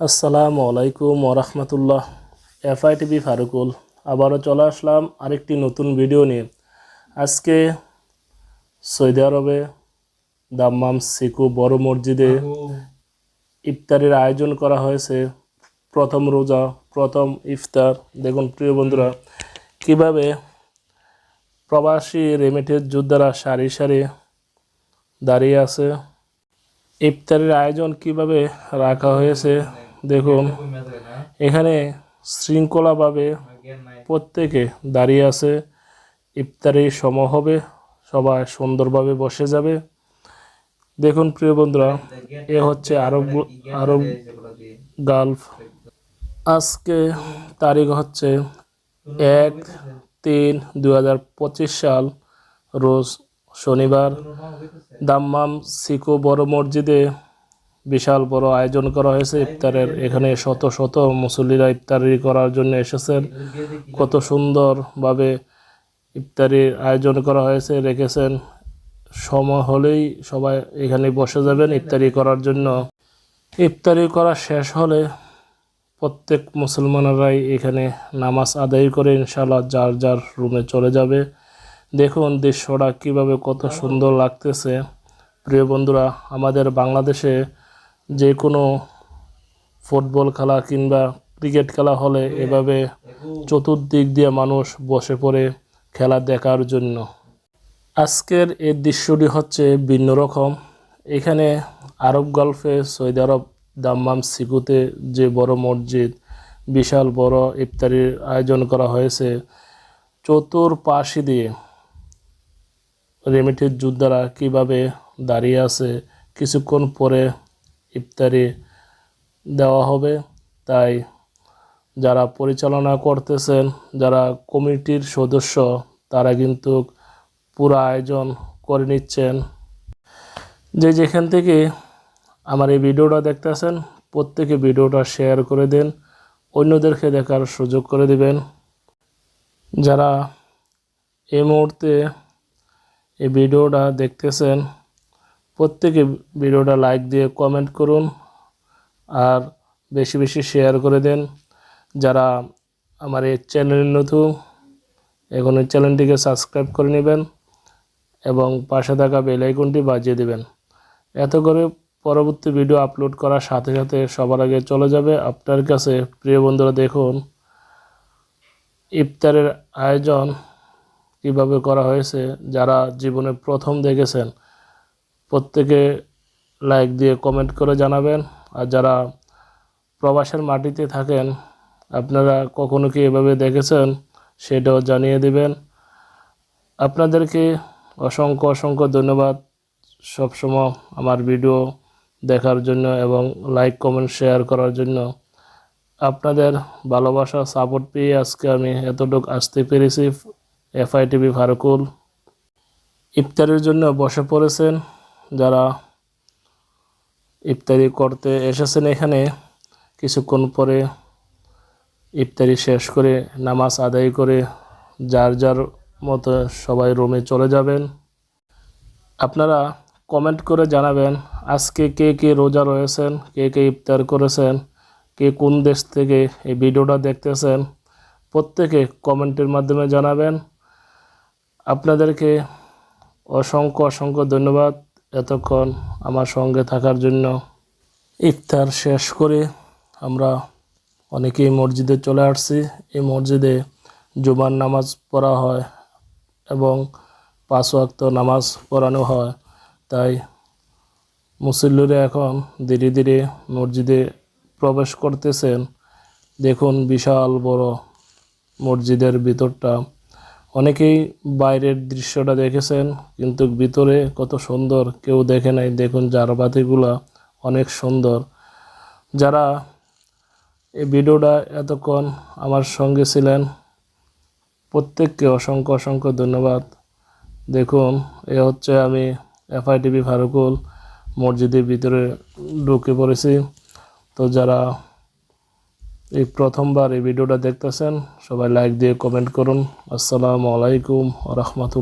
আসসালামু আলাইকুম ওরহমতুল্লাহ এফআই টিভি ফারুকুল আবারও চলে আসলাম আরেকটি নতুন ভিডিও নিয়ে। আজকে সৌদি আরবে দাম্মাম সিকু বড় মসজিদে ইফতারের আয়োজন করা হয়েছে। প্রথম রোজা প্রথম ইফতার। দেখুন, প্রিয় বন্ধুরা, কীভাবে প্রবাসী রেমিটের যোদ্ধারা সারি সারি দাঁড়িয়ে আছে, ইফতারের আয়োজন কীভাবে রাখা হয়েছে, দেখুন। এখানে শৃঙ্খলাভাবে প্রত্যেকে দাঁড়িয়ে আছে। ইফতারি সম হবে, সবাই সুন্দরভাবে বসে যাবে। দেখুন, প্রিয় বন্ধুরা, এ হচ্ছে আরব আরব গালফ। আজকে তারিখ হচ্ছে এক তিন দু সাল, রোজ শনিবার। দাম্মাম সিকো বড় মসজিদে বিশাল বড় আয়োজন করা হয়েছে। ইফতারের এখানে শত শত মুসল্লিরা ইফতারি করার জন্য এসেছেন। কত সুন্দরভাবে ইফতারির আয়োজন করা হয়েছে, রেখেছেন। সময় হলেই সবাই এখানে বসে যাবেন ইফতারি করার জন্য। ইফতারি করা শেষ হলে প্রত্যেক মুসলমানরাই এখানে নামাজ আদায় করে ইনশাল্লাহ যার যার রুমে চলে যাবে। দেখুন দৃশ্যটা কীভাবে কত সুন্দর লাগতেছে। প্রিয় বন্ধুরা, আমাদের বাংলাদেশে যে কোনো ফুটবল খেলা কিংবা ক্রিকেট খেলা হলে এভাবে চতুর্দিক দিয়ে মানুষ বসে পড়ে খেলা দেখার জন্য। আজকের এই দৃশ্যটি হচ্ছে ভিন্ন রকম। এখানে আরব গল্ফে সৌদি আরব দাম্মাম সিকুতে যে বড় মসজিদ, বিশাল বড় ইফতারির আয়োজন করা হয়েছে। চতুর্পাশে দিয়ে রেমিটের যোদ্ধারা কীভাবে দাঁড়িয়ে আছে, কিছুক্ষণ পরে ইফতারি দেওয়া হবে। তাই যারা পরিচালনা করতেছেন, যারা কমিটির সদস্য, তারা কিন্তু পুরো আয়োজন করে নিচ্ছেন। যে যেখান থেকে আমার এই ভিডিওটা দেখতেছেন, প্রত্যেকে ভিডিওটা শেয়ার করে দেন, অন্যদেরকে দেখার সুযোগ করে দিবেন। যারা এই মুহূর্তে এই ভিডিওটা দেখতেছেন, প্রত্যেকে ভিডিওটা লাইক দিয়ে কমেন্ট করুন আর বেশি বেশি শেয়ার করে দেন। যারা আমার এই চ্যানেল নতুন, এখন এই চ্যানেলটিকে সাবস্ক্রাইব করে নেবেন এবং পাশে থাকা বেল আইকনটি বাজিয়ে দেবেন। এত করে পরবর্তী ভিডিও আপলোড করার সাথে সাথে সবার আগে চলে যাবে। আপনার কাছে, প্রিয় বন্ধুরা, দেখুন, ইফতারের আয়োজন কীভাবে করা হয়েছে, যারা জীবনে প্রথম দেখেছেন, প্রত্যেকে লাইক দিয়ে কমেন্ট করে জানাবেন। আর যারা প্রবাসের মাটিতে থাকেন, আপনারা কখনো কি এভাবে দেখেছেন, সেটাও জানিয়ে দিবেন। আপনাদেরকে অসংখ্য অসংখ্য ধন্যবাদ। সবসময় আমার ভিডিও দেখার জন্য এবং লাইক কমেন্ট শেয়ার করার জন্য। আপনাদের ভালোবাসা সাপোর্ট পেয়ে আজকে আমি এতটুকু আসতে পেরেছি। এফআই টিভি ফারুকুল ইফতারের জন্য বসে পড়েছেন যারা ইফতারি করতে এসেছেন এখানে। কিছুক্ষণ পরে ইফতারি শেষ করে, নামাজ আদায় করে যার যার মতো সবাই রুমে চলে যাবেন। আপনারা কমেন্ট করে জানাবেন, আজকে কে কে রোজা রয়েছেন, কে কে ইফতার করেছেন, কে কোন দেশ থেকে এই ভিডিওটা দেখতেছেন, প্রত্যেকে কমেন্টের মাধ্যমে জানাবেন। আপনাদেরকে অসংখ্য অসংখ্য ধন্যবাদ এতক্ষণ আমার সঙ্গে থাকার জন্য। ইফতার শেষ করে আমরা অনেকেই মসজিদে চলে আসছি। এই মসজিদে জুমার নামাজ পড়া হয় এবং পাঁচ ওয়াক্ত নামাজ পড়ানো হয়। তাই মুসল্লিরা এখন ধীরে ধীরে মসজিদে প্রবেশ করতেছেন। দেখুন বিশাল বড় মসজিদের ভিতরটা। অনেকেই বাইরের দৃশ্যটা দেখেছেন, কিন্তু ভিতরে কত সুন্দর কেউ দেখে নাই। দেখুন জারবাতিগুলা অনেক সুন্দর। যারা এই ভিডিওটা এতক্ষণ আমার সঙ্গে ছিলেন, প্রত্যেককে অসংখ্য অসংখ্য ধন্যবাদ। দেখুন, এ হচ্ছে আমি এফআই টিভি ফারুকুল মসজিদের ভিতরে ঢুকে পড়েছি। তো যারা এই প্রথমবার এই ভিডিওটা দেখতেছেন, সবাই লাইক দিয়ে কমেন্ট করুন। আসসালামু আলাইকুম রহমতুল্লাহ।